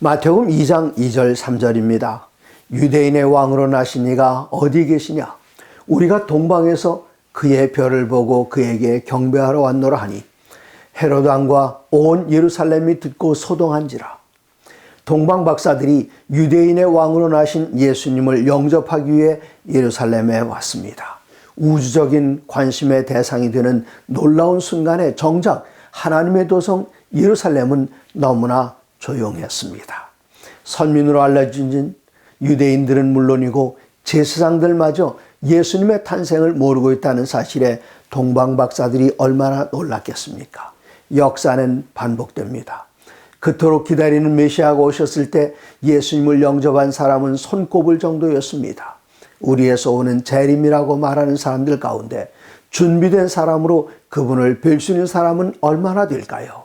마태복음 2장 2절 3절입니다. 유대인의 왕으로 나신 이가 어디 계시냐? 우리가 동방에서 그의 별을 보고 그에게 경배하러 왔노라 하니 헤로드 왕과 온 예루살렘이 듣고 소동한지라. 동방 박사들이 유대인의 왕으로 나신 예수님을 영접하기 위해 예루살렘에 왔습니다. 우주적인 관심의 대상이 되는 놀라운 순간에 정작 하나님의 도성 예루살렘은 너무나 조용했습니다. 선민으로 알려진 유대인들은 물론이고 제사장들마저 예수님의 탄생을 모르고 있다는 사실에 동방 박사들이 얼마나 놀랐겠습니까? 역사는 반복됩니다. 그토록 기다리는 메시아가 오셨을 때 예수님을 영접한 사람은 손꼽을 정도였습니다. 우리에서 오는 재림이라고 말하는 사람들 가운데 준비된 사람으로 그분을 뵐 수 있는 사람은 얼마나 될까요?